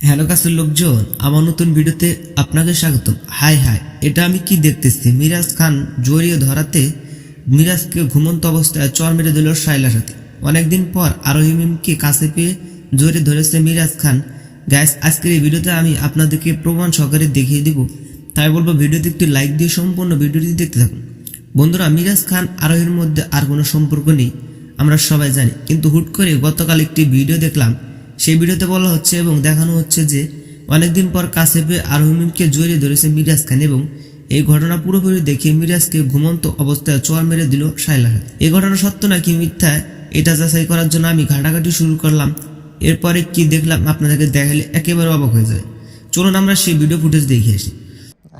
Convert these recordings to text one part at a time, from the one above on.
Hello কাছের লোকজন, আমার নতুন ভিডিওতে আপনাকে স্বাগত হাই হাই, এটা আমি কি দেখতেছি? মিরাজ খান জড়িয়ে ধরাতে মিরাজকে ঘুমন্ত অবস্থায় চর মেরে দিল শাইলার সাথে অনেকদিন পর আরোহিমিমকে কাছে পেয়ে জড়িয়ে ধরেছে মিরাজ খান। গ্যাস আজকের এই ভিডিওতে আমি আপনাদেরকে প্রমাণ সহকারে দেখিয়ে দিব। তাই বলব, ভিডিওতে একটি লাইক দিয়ে সম্পূর্ণ ভিডিওটি দেখতে থাকুন। বন্ধুরা, মিরাজ খান আরোহীর মধ্যে আর কোনো সম্পর্ক নেই, আমরা সবাই জানি। কিন্তু হুট করে গতকাল একটি ভিডিও দেখলাম সেই ভিডিওতে বলা হচ্ছে এবং দেখানো হচ্ছে যে অনেকদিন পর কাছে পেয়ে আরোহিমকে জড়িয়ে ধরেছে মিরাজ খান এবং এই ঘটনা পুরোপুরি দেখে মিরাজকে ঘুমন্ত অবস্থায় চর মেরে দিল শাইলা এই ঘটনা সত্য নাকি মিথ্যা? এটা যাচাই করার জন্য আমি ঘাটাঘাটি শুরু করলাম। এরপরে কি দেখলাম আপনাদেরকে দেখালে একেবারে অবাক হয়ে যায়। চলুন আমরা সেই ভিডিও ফুটেজ দেখে আসি।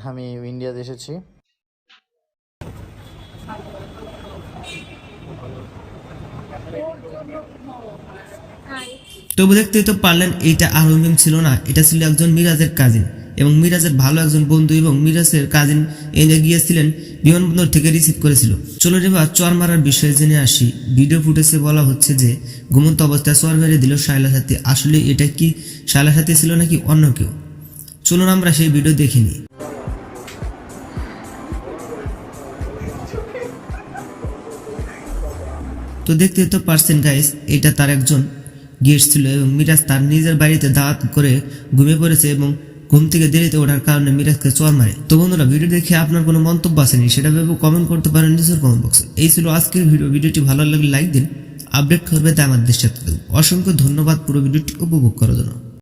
আমি ইন্ডিয়াতে এসেছি। তবু দেখতেই তো পারলেন, এইটা আরোমিম ছিল না। এটা ছিল একজন মিরাজের কাজিন এবং মিরাজের ভালো একজন বন্ধু এবং মিরাজের কাজিন এনে গিয়েছিলেন, বিমানবন্দর থেকে রিসিভ করেছিল। চলো এবার চর মারার বিষয়ে জেনে আসি। ভিডিও ফুটেজে বলা হচ্ছে যে, ঘুমন্ত অবস্থায় চর মেরে দিল শায়লা সাথী। আসলে এটা কি শায়লা সাথী ছিল নাকি অন্য কেউ? চলুন আমরা সেই ভিডিও দেখে তো দেখতে তো পারছেন গাইস এটা তার একজন গেস্ট ছিল এবং মিরাজ তার নিজের বাড়িতে দাঁত করে ঘুমিয়ে পড়েছে এবং ঘুম থেকে দেরিতে ওঠার কারণে মিরাজকে চর মারে। তো বন্ধুরা, ভিডিও দেখে আপনার কোনো মন্তব্য আসেনি সেটা ভেবে কমেন্ট করতে পারেন নিজের কমেন্ট বক্সে এই ছিল আজকের ভিডিও ভিডিওটি ভালো লাগলে লাইক দিন আপডেট করবে তাই আমার সাথে অসংখ্য ধন্যবাদ পুরো ভিডিওটি উপভোগ করার জন্য।